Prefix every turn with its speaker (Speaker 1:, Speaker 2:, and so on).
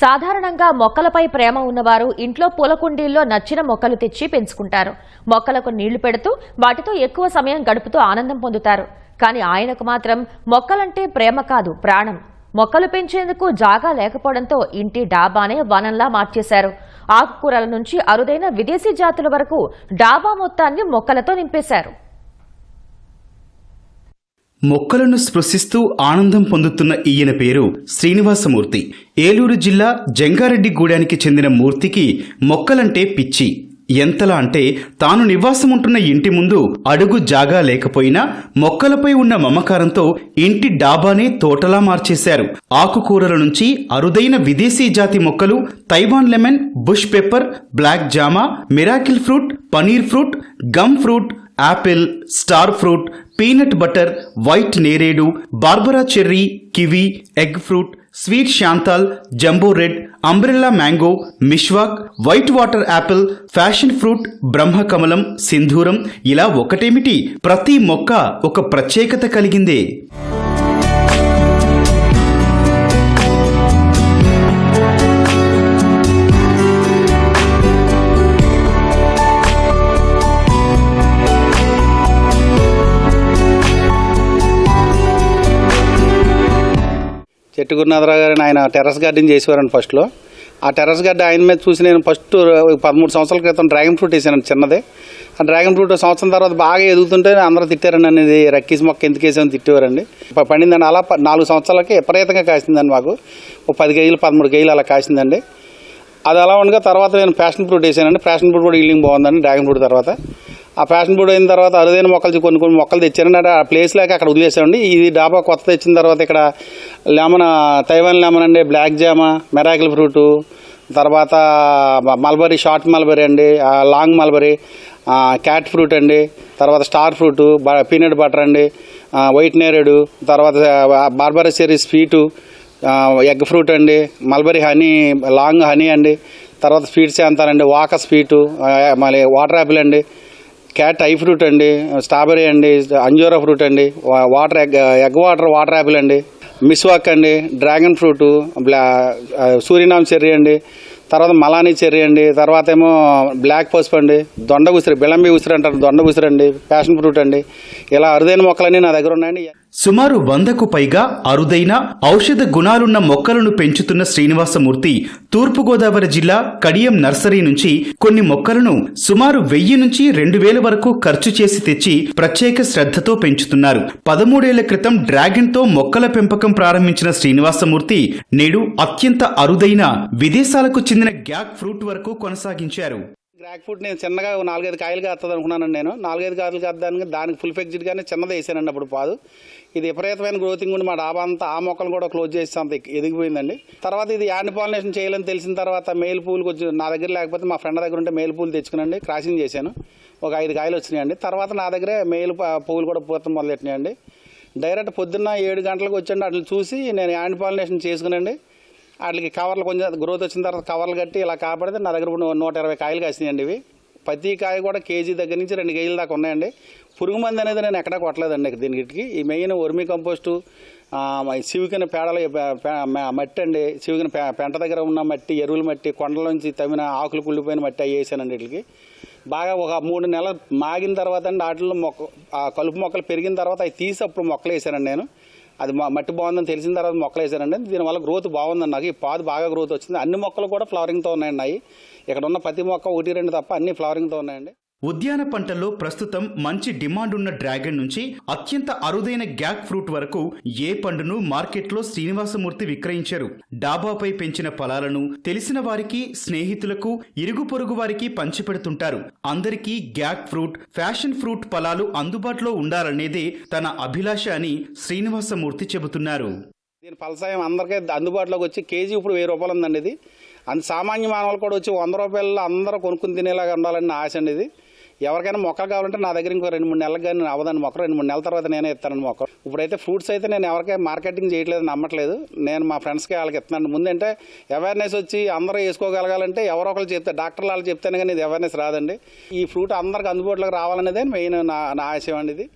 Speaker 1: సాధారణంగా మొక్కలపై ప్రేమ ఉన్నవారు ఇంట్లో పూల కుండీల్లో నచ్చిన మొక్కలు తెచ్చి పెంచుకుంటారు. మొక్కలకు నీళ్ళు పెడుతూ వాటితో ఎక్కువ సమయం గడుపుతూ ఆనందం పొందుతారు. కానీ ఆయనకు మాత్రం మొక్కలంటే ప్రేమ కాదు ప్రాణం. మొక్కలు పెంచేందుకు జాగా లేకపోవడంతో ఇంటి డాబానే వనంలా మార్చేశారు. ఆకుకూరల నుంచి అరుదైన విదేశీ జాతుల వరకు డాబా మొత్తాన్ని మొక్కలతో నింపేశారు.
Speaker 2: మొక్కలను స్పృశిస్తూ ఆనందం పొందుతున్న ఈయన పేరు శ్రీనివాసమూర్తి. ఏలూరు జిల్లా జంగారెడ్డి గూడానికి చెందిన మూర్తికి మొక్కలంటే పిచ్చి. ఎంతలా అంటే తాను నివాసం ఉంటున్న ఇంటి ముందు అడుగు జాగా లేకపోయినా మొక్కలపై ఉన్న మమకారంతో ఇంటి డాబానే తోటలా మార్చేశారు. ఆకుకూరల నుంచి అరుదైన విదేశీ జాతి మొక్కలు Taiwan lemon bush pepper black జామా miracle fruit paneer fruit gum fruit apple star fruit peanut butter white నేరేడు Barbara cherry kiwi egg fruit sweet శాంతాల్ jumbo red umbrella mango మిష్వాక్ white water apple passion fruit బ్రహ్మకమలం సింధూరం. ఇలా ఒకటేమిటి? ప్రతి మొక్క ఒక ప్రత్యేకత కలిగిందే.
Speaker 3: చెట్టు గురునాథరావు గారిని ఆయన టెర్రస్ గార్డెన్ చేసేవారండి ఫస్ట్లో. ఆ టెర్రస్ గార్డెన్ ఆయన మీద చూసి నేను ఫస్ట్ పదమూడు సంవత్సరాల క్రితం డ్రాగన్ ఫ్రూట్ వేసాను చిన్నదే. ఆ డ్రాగన్ ఫ్రూట్ సంవత్సరం తర్వాత బాగా ఎదుగుతుంటే అందరూ తిట్టారండి అనేది రక్కీస్ మొక్క ఎందుకు వేసామని తిట్టేవారండి. ప- పండిందండి అలా ప- నాలుగు సంవత్సరాలకి విపరీతంగా కాసిందండి మాకు. ఒక పది కేజీలు పదమూడు కేజీలు అలా కాసిందండి. అది అలా ఉండగా తర్వాత నేను ప్యాషన్ ఫ్రూట్ వేసానండి. ప్యాషన్ ఫ్రూట్ కూడా ఈల్డింగ్ బాగుందండి డ్రాగన్ ఫ్రూట్ తర్వాత. ఆ ప్యాషన్ ఫ్రూట్ అయిన తర్వాత అరుదైన మొక్కలు కొన్ని కొన్ని మొక్కలు తెచ్చానండి. ఆ ప్లేస్ లేక అక్కడ వదిలేసామండి. ఇది డాబా కొత్త తెచ్చిన తర్వాత ఇక్కడ లెమన్ తైవాన్ లెమన్ అండి బ్లాక్ జామా మెరాకిల్ ఫ్రూటు తర్వాత మల్బరీ షార్ట్ మల్బరీ అండి లాంగ్ మల్బరీ క్యాట్ ఫ్రూట్ అండి తర్వాత స్టార్ ఫ్రూట్ పీనట్ బటర్ అండి వైట్ నేరేడు తర్వాత Barbara series sweet egg fruit అండి మల్బరీ హనీ లాంగ్ హనీ అండి తర్వాత స్వీట్స్ అంతానండి వాక స్వీటు మళ్ళీ వాటర్ యాపిల్ అండి క్యాట్ ఐ ఫ్రూట్ అండి స్ట్రాబెరీ అండి అంజూరా ఫ్రూట్ అండి water egg egg water water apple అండి మిస్వాక్ అండి డ్రాగన్ ఫ్రూటు బ్లా సూర్యనామ చెర్రీ అండి తర్వాత మలానీ చెర్రీ అండి తర్వాత ఏమో బ్లాక్ పసుపు అండి దొండ ఉసిరి బిలంబి ఉసిరి అంటారు దొండ ఉసిరి అండి ప్యాషన్ ఫ్రూట్ అండి ఇలా అరుదైన మొక్కలన్నీ నా దగ్గర ఉన్నాయండి.
Speaker 2: సుమారు వందకు పైగా అరుదైన ఔషధ గుణాలున్న మొక్కలను పెంచుతున్న శ్రీనివాసమూర్తి తూర్పుగోదావరి జిల్లా కడియం నర్సరీ నుంచి కొన్ని మొక్కలను సుమారు వెయ్యి నుంచి రెండు వేల వరకు ఖర్చు చేసి తెచ్చి ప్రత్యేక శ్రద్ధతో పెంచుతున్నారు. పదమూడేళ్ళ క్రితం డ్రాగన్తో మొక్కల పెంపకం ప్రారంభించిన శ్రీనివాసమూర్తి నేడు అత్యంత అరుదైన విదేశాలకు చెందిన గ్యాక్ ఫ్రూట్ వరకు కొనసాగించారు.
Speaker 3: గ్రాక్ ఫ్రూట్ నేను చిన్నగా నాలుగైదు కాయలు కాస్తుంది అనుకున్నానండి నేను. నాలుగైదు కాయలు కాదానికి దానికి ఫుల్ ఫెక్జిడ్గానే చిన్నది వేసానండి అప్పుడు పాదు. ఇది విపరీతమైన గ్రోతింగ్ ఉండి మా డాబా అంతా ఆ మొక్కలు కూడా క్లోజ్ చేసి అంత ఎదిగిపోయిందండి. తర్వాత ఇది యాండ్ పాలినేషన్ చేయాలని తెలిసిన తర్వాత మేల్ పూలు కొంచెం నా దగ్గర లేకపోతే మా ఫ్రెండ్ దగ్గర ఉంటే మేల్ పూలు తెచ్చుకునండి క్రాసింగ్ చేశాను. ఒక ఐదు కాయలు వచ్చినాయండి. తర్వాత నా దగ్గరే మేల్ ప- పువ్వులు కూడా పూత మొదలెట్టినాయండి. డైరెక్ట్ పొద్దున్న ఏడు గంటలకు వచ్చండి అట్లా చూసి నేను యాండ్ పాలినేషన్ చేసుకునండి వాటికి కవర్లు కొంచెం గ్రోత్ వచ్చిన తర్వాత కవర్లు కట్టి ఇలా కాపాడితే నా దగ్గర నూట ఇరవై కాయలు కాసినాయండి ఇవి. ప్రతి కాయ కూడా కేజీ దగ్గర నుంచి రెండు కేజీల దాకా ఉన్నాయండి. పురుగు మంది అనేది నేను ఎక్కడా కొట్టలేదండి దీనికి ఈ మెయిన్ వర్మీ కంపోస్టు ఆ, సివికిన పేడల మట్టి అండి. సివికిన పెంట దగ్గర ఉన్న మట్టి ఎరువుల మట్టి కొండలోంచి తమిన ఆకులు కుళ్ళిపోయిన మట్టి అవి వేసానండి వీటికి. బాగా ఒక మూడు నెలలు మాగిన తర్వాత అండి వాటిలో మొక్క కలుపు మొక్కలు పెరిగిన తర్వాత అవి తీసి అప్పుడు మొక్కలు వేసానండి నేను. అది మట్టి బాగుందని తెలిసిన తర్వాత మొక్కలు వేసానండి. దీనివల్ల గ్రోత్ బాగుందండి నాకు. ఈ పాదు బాగా గ్రోత్ వచ్చింది. అన్ని మొక్కలు కూడా ఫ్లవరింగ్తో ఉన్నాయండి. అవి ఇక్కడ ఉన్న ప్రతి మొక్క ఒకటి రెండు తప్ప అన్ని ఫ్లవరింగ్తో ఉన్నాయండి.
Speaker 2: ఉద్యాన పంటల్లో ప్రస్తుతం మంచి డిమాండ్ ఉన్న డ్రాగన్ నుంచి అత్యంత అరుదైన గ్యాక్ ఫ్రూట్ వరకు ఏ పండును మార్కెట్లో శ్రీనివాసమూర్తి విక్రయించారు. డాబాపై పెంచిన ఫలాలను తెలిసిన వారికి స్నేహితులకు ఇరుగు పొరుగు వారికి పంచిపెడుతుంటారు. అందరికీ గ్యాక్ ఫ్రూట్ ఫ్యాషన్ ఫ్రూట్ ఫలాలు అందుబాటులో ఉండాలనేదే తన అభిలాష అని శ్రీనివాసమూర్తి చెబుతున్నారు.
Speaker 3: దీని ఫలసాయం అందరికీ అందుబాటులోకి వచ్చి కేజీ ఇప్పుడు వెయ్యి రూపాయలు ఉందండి ఇది. అంత సామాన్య మానవులు కూడా వచ్చి వంద రూపాయల్లో అందరూ కొనుక్కుని తినేలాగా ఉండాలని ఆశ అండి ఇది. ఎవరికైనా మొక్కలు కావాలంటే నా దగ్గర ఇంకో రెండు మూడు నెలలకు కానీ అవదండి మొక్క రెండు మూడు నెలల తర్వాత నేనే ఇస్తానండి మొక్క ఇప్పుడైతే ఫ్రూట్స్ అయితే నేను ఎవరికైనా మార్కెటింగ్ చేయట్లేదు నమ్మట్లేదు. నేను మా ఫ్రెండ్స్కి వాళ్ళకి ఇస్తున్నాను. ముందంటే అవేర్నెస్ వచ్చి అందరూ వేసుకోగలగాలంటే ఎవరో ఒకరు చెప్తే డాక్టర్లు వాళ్ళు చెప్తేనే కానీ ఇది అవేర్నెస్ రాదండి. ఈ ఫ్రూట్ అందరికి అందుబాటులోకి రావాలనేదే మెయిన్ నా నా ఆశయం అండి ఇది.